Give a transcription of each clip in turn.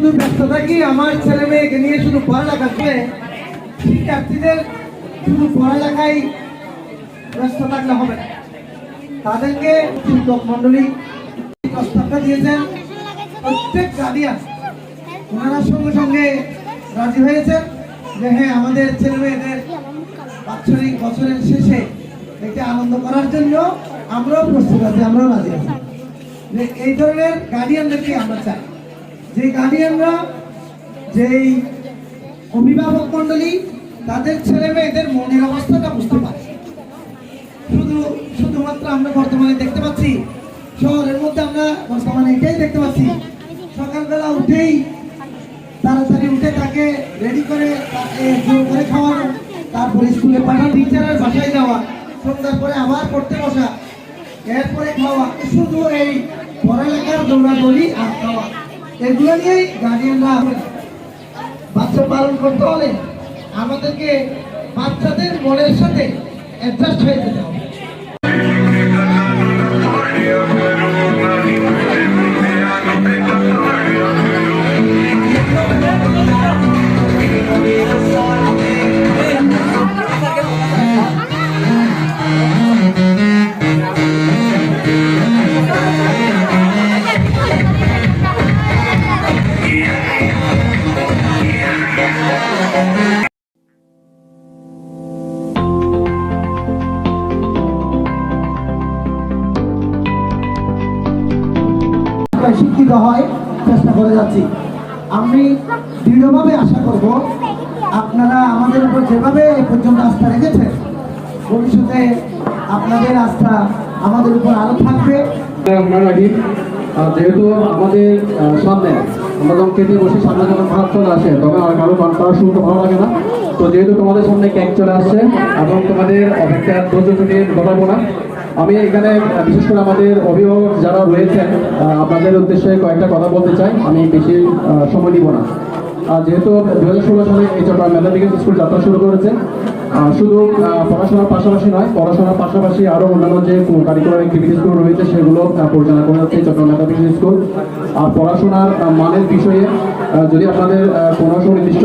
শুধু ব্যস্ত থাকি, আমার ছেলে মেয়েকে নিয়ে শুধু পড়ালেখা করে। শিক্ষার্থীদের শুধু পড়ালেখায় ব্যস্ত থাকলে হবে না। তাদেরকে শিক্ষক মন্ডলী প্রস্তাবটা দিয়েছেন। প্রত্যেক গার্ডিয়ান ওনারা সঙ্গে সঙ্গে রাজি হয়েছেন যে হ্যাঁ আমাদের ছেলে মেয়েদের বাৎসরিক বছরের শেষে এটা আনন্দ করার জন্য আমরাও প্রস্তুত আছি, আমরাও রাজি আছি। এই ধরনের গার্ডিয়ানদেরকে আমরা চাই। যে গার্ডিয়ানরা, যেই অভিভাবক মন্ডলী তাদের ছেলে মেয়েদের মনের অবস্থাটা বুঝতে পারে। শুধু, শুধুমাত্র আমরা বর্তমানে দেখতে পাচ্ছি, শহরের মধ্যে আমরা বর্তমানে এটাই দেখতে পাচ্ছি। সকালবেলা উঠেই, তাড়াতাড়ি উঠে তাকে রেডি করে তাকে জোর করে খাওয়ানো, তারপরে স্কুলে পাঠানো টিচারের বাসায় যাওয়া, সন্ধ্যার পরে আবার পড়তে বসা, এরপরে খাওয়া, শুধু এই পড়ালেখার দৌড়াদৌড়ি আর খাওয়া। এগুলো নিয়েই গার্ডিয়ানরা বাচ্চা পালন করতে হলে আমাদেরকে বাচ্চাদের মনের সাথে অ্যাডজাস্ট হয়ে যেতে হবে। শিক্ষিত হয়, চেষ্টা করে যাচ্ছি। আমি দৃঢ়ভাবে আশা করব, আপনারা আমাদের উপর যেভাবে এ পর্যন্ত আস্থা রেখেছেন, ভবিষ্যতে আপনাদের আস্থা আমাদের উপর আরও থাকবে। যেহেতু আমাদের সামনে, আমরা যখন খেতে বসে, সামনে যখন ভাত চলে আসে, তখন আর কারও পান করা শুরু ভালো লাগে না। তো যেহেতু তোমাদের সামনে কেক চলে আসছে, এবং তোমাদের অপেক্ষা ধৈর্য ছুটি ঘটাবো না আমি এখানে বিশেষ করে আমাদের অভিভাবক যারা রয়েছেন আপনাদের উদ্দেশ্যে কয়েকটা কথা বলতে চাই। আমি বেশি সময় নিব না। আর যেহেতু দু হাজার ষোলো সালে এই চট্টগ্রাম মেধাবিকাশ স্কুল যাত্রা শুরু করেছে শুধু পড়াশোনার পাশাপাশি নয়, পড়াশোনার পাশাপাশি আরও অন্যান্য যে কারিকুলার অ্যাক্টিভিটিসগুলো রয়েছে, সেগুলো পরিচালনা করে যাচ্ছে চট্টগ্রাম স্কুল আর পড়াশোনার মানের বিষয়ে যদি আপনাদের কোনো সুনির্দিষ্ট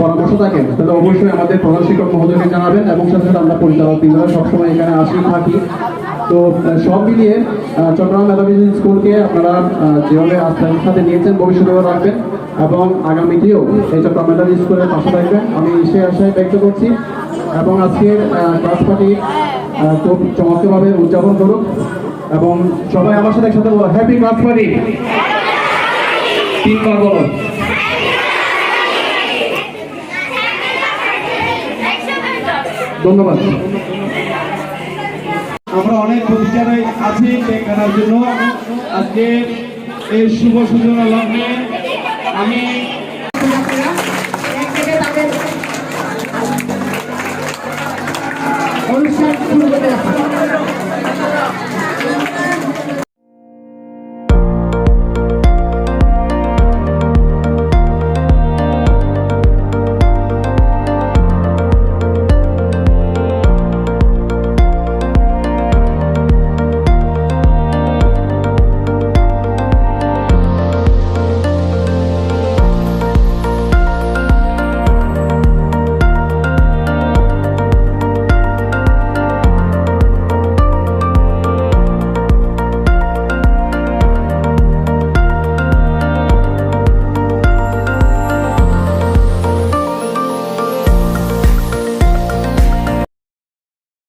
পরামর্শ থাকে, তাহলে অবশ্যই আমাদের প্রধান শিক্ষক মহোদয়কে জানাবেন এবং সাথে সাথে আমরা পরিচালক তিনজনে সবসময় এখানে আসি, থাকি। তো সব মিলিয়ে চট্টগ্রাম ম্যাথামেটিক্যাল স্কুলকে আপনারা যেভাবে আস্থার সাথে নিয়েছেন, ভবিষ্যতেও রাখবেন এবং আগামীতেও এই চট্টগ্রাম ম্যাথামেটিক্যাল স্কুলের পাশে থাকবেন। আমি সে আশায় ব্যক্ত করছি। এবং আজকের ক্লাস পার্টি খুব চমৎকারভাবে উদযাপন করুক এবং সবাই আমার সাথে একসাথে বলো হ্যাপি ক্লাস তিনবার বলো ধন্যবাদ। আমরা অনেক প্রতিষ্ঠানে আছি কেক কাটার জন্য। আজকে এই শুভ সূচনা লগ্নে আমি অনুষ্ঠান শুরু করে যাচ্ছি